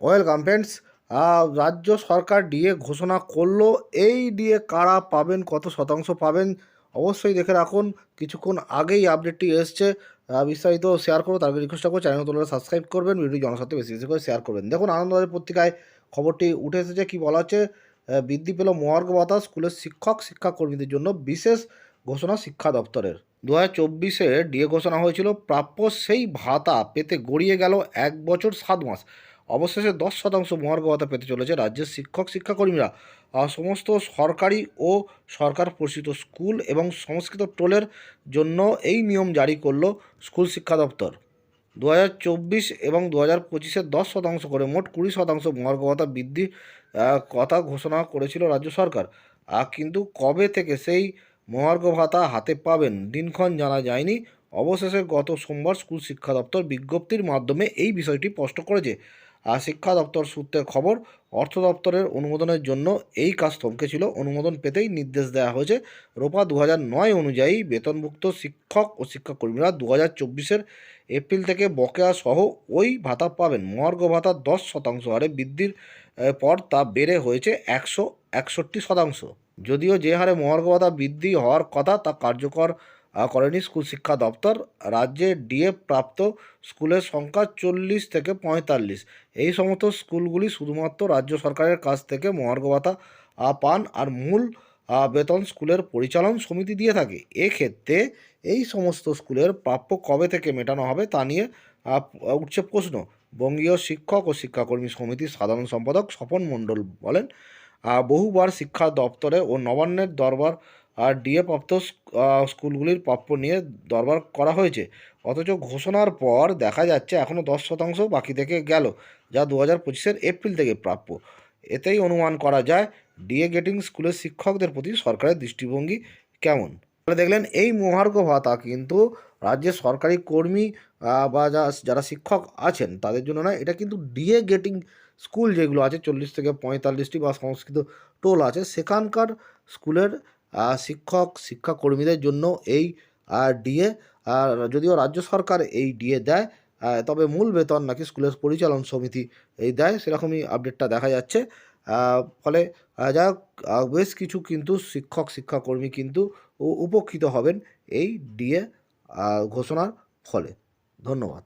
Welcome friends রাজ্য সরকার DA ঘোষণা করল। এই ডিএ কারা পাবেন, কত শতাংশ পাবেন, অবশ্যই দেখে রাখুন। কিছুক্ষণ আগেই আপডেটটি এসছে। বিস্তারিত শেয়ার করব, তার আগে রিকোয়েস্ট করব চ্যানেল তোমরা সাবস্ক্রাইব করবেন ভিডিও জনস্বার্থে বেশি বেশি করে শেয়ার করবেন। দেখুন, আনন্দবাজার পত্রিকায় খবরটি উঠে এসেছে, কি বলা হচ্ছে? বৃদ্ধি পেল মহার্ঘ ভাতা স্কুলের শিক্ষক, শিক্ষাকর্মীদের জন্য বিশেষ ঘোষণা শিক্ষা দপ্তরের। দু হাজার চব্বিশে ডিএ ঘোষণা হয়েছিল, প্রাপ্য সেই ভাতা পেতে গড়িয়ে গেল এক বছর সাত মাস। অবশেষে দশ শতাংশ মহার্ঘ ভাতা পেতে চলেছে রাজ্যের শিক্ষক শিক্ষাকর্মীরা। সমস্ত সরকারি ও সরকার পোষিত স্কুল এবং সংস্কৃত টোলের জন্য এই নিয়ম জারি করল স্কুল শিক্ষা দপ্তর। দু হাজার চব্বিশ এবং দু হাজার পঁচিশে দশ শতাংশ করে মোট কুড়ি শতাংশ মহার্ঘ ভাতা বৃদ্ধি কথা ঘোষণা করেছিল রাজ্য সরকার। কিন্তু কবে থেকে সেই মহার্ঘ ভাতা হাতে পাবেন দিনক্ষণ জানা যায়নি। অবশেষে গত সোমবার স্কুল শিক্ষা দপ্তর বিজ্ঞপ্তির মাধ্যমে এই বিষয়টি স্পষ্ট করেছে। শিক্ষা দপ্তর সূত্রের খবর, অর্থ দপ্তরের অনুমোদনের জন্য এই কাজ থমকে ছিল। অনুমোদন পেতেই নির্দেশ দেওয়া হয়েছে রোপা দু নয় অনুযায়ী বেতনভুক্ত শিক্ষক ও শিক্ষাকর্মীরা দু হাজার চব্বিশের এপ্রিল থেকে বকেয়া সহ ওই ভাতা পাবেন। মহার্ঘ ভাতা দশ শতাংশ, হারে বৃদ্ধির পর তা বেড়ে হয়েছে একশো একষট্টি শতাংশ। যদিও যে হারে মহার্ঘ ভাতা বৃদ্ধি হওয়ার কথা তা কার্যকর করেনি স্কুল শিক্ষা দপ্তর, রাজ্যে ডিএ প্রাপ্ত স্কুলের সংখ্যা চল্লিশ থেকে পঁয়তাল্লিশ। এই সমস্ত স্কুলগুলি শুধুমাত্র রাজ্য সরকারের কাছ থেকে মহার্ঘ ভাতা পান আর মূল বেতন স্কুলের পরিচালন সমিতি দিয়ে থাকে। এক্ষেত্রে এই সমস্ত স্কুলের প্রাপ্য কবে থেকে মেটানো হবে তা নিয়ে উঠছে প্রশ্ন। বঙ্গীয় শিক্ষক ও শিক্ষাকর্মী সমিতির সাধারণ সম্পাদক স্বপন মণ্ডল বলেন বহুবার শিক্ষা দপ্তরে ও নবান্নের দরবার আর ডিএ প্রাপ্ত স্ক- স্কুলগুলির প্রাপ্য নিয়ে দরবার করা হয়েছে। অথচ ঘোষণার পর দেখা যাচ্ছে এখনও দশ শতাংশ বাকি থেকে গেল, যা দু হাজার পঁচিশের এপ্রিল থেকে প্রাপ্য। এতেই অনুমান করা যায়, ডিএ গেটিং স্কুলের শিক্ষকদের প্রতি সরকারের দৃষ্টিভঙ্গি কেমন? তাহলে দেখলেন, এই মহার্ঘ ভাতা কিন্তু রাজ্যের সরকারি কর্মী বা যারা শিক্ষক আছেন, তাদের জন্য না এটা কিন্তু ডিএ গেটিং স্কুল যেগুলো আছে, চল্লিশ থেকে পঁয়তাল্লিশটি বা সংস্কৃত টোল আছে, সেখানকার স্কুলের শিক্ষক, শিক্ষাকর্মীদের জন্য এই ডিএ যদিও রাজ্য সরকার এই ডিএ দেয় তবে মূল বেতন নাকি স্কুলের পরিচালন সমিতি এই দেয়, সেরকমই আপডেটটা দেখা যাচ্ছে। ফলে যা বেশ কিছু কিন্তু শিক্ষক, শিক্ষাকর্মী কিন্তু উপকৃত হবেন এই ডিএ ঘোষণার ফলে। ধন্যবাদ।